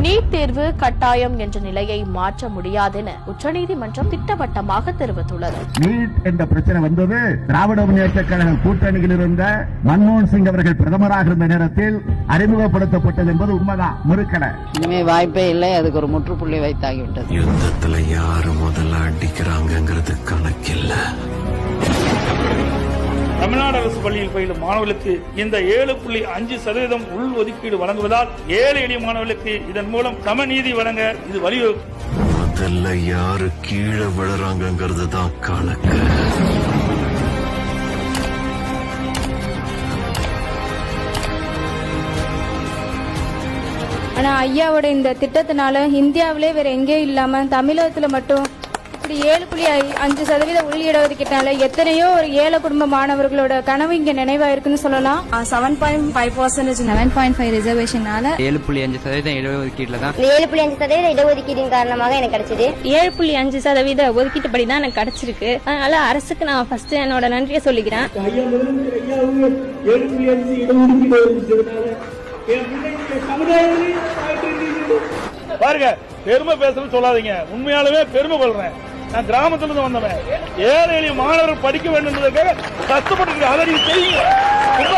NEET தேர்வு கட்டாயம் என்ற நிலையை மாற்ற முடியாதென உச்சநீதிமன்றம் திட்டவட்டமாக தெரிவித்துள்ளது. நீட் என்ற பிரச்சனை வந்தது. திராவிட முன்னேற்ற கழக கூட்டணியில் இருந்த மன்மோகன் சிங் அவர்கள் பிரதமராக இருந்த நேரத்தில் அறிமுகப்படுத்தப்பட்டது என்பது உண்மைதான். மறுக்கல. இனிமே வாய்ப்பே இல்லை. அதுக்கு ஒரு முற்றுப்புள்ளி வைத்தாகிவிட்டது. யுத்தத்துல யாரு முதல்ல அடிக்கிறாங்கங்கிறது தமிழ்நாடு அரசு பள்ளியில் பயிலும் மாணவர்களுக்கு இந்த ஏழு புள்ளி அஞ்சு சதவீதம் உள் ஒதுக்கீடு வழங்குவதால் ஏழை எளிய மாணவர்களுக்கு இதன் மூலம் சமநீதி வழங்க இது வழிவகுக்கும் முதல்ல யாரு கீழே விழுறாங்கங்கிறது தான் கணக்கு. ஆனா ஐயாவோட இந்த திட்டத்தினால இந்தியாவிலே வேற எங்கேயும் இல்லாம தமிழகத்துல மட்டும் இப்படி ஏழு புள்ளி அஞ்சு சதவீத உள் இடஒதுக்கீட்டால எத்தனையோ ஒரு ஏழை குடும்ப மாணவர்களோட கனவு இங்க நினைவாயிருக்குன்னு சொல்லலாம். Seven point five percentage seven point five ரிசர்வேஷனால ஏழு புள்ளி அஞ்சு சதவீதம் இடஒதுக்கீட்டில் தான். ஏழு புள்ளி அஞ்சு சதவீத இடஒதுக்கீடின் காரணமாக எனக்கு கிடைச்சது. ஏழு புள்ளி அஞ்சு சதவீத ஒதுக்கீட்டுப்படி தான் எனக்கு கிடைச்சிருக்கு. அதனால அரசுக்கு நான் ஃபர்ஸ்ட் என்னோட நன்றியை சொல்லிக்கிறேன். ஏழு புள்ளி அஞ்சு இடஒதுக்கீடு பாருங்க பெருமை பேசணும்னு சொல்லாதீங்க. உண்மையாலுமே பெருமை கொள்றேன். நான் கிராமத்துல இருந்து வந்தவன். ஏழை எளிய மாணவர்கள் படிக்க வேண்டும் என்பதற்காக கஷ்டப்பட்டு அதை தெரியும் செய்யுங்க. ரொம்ப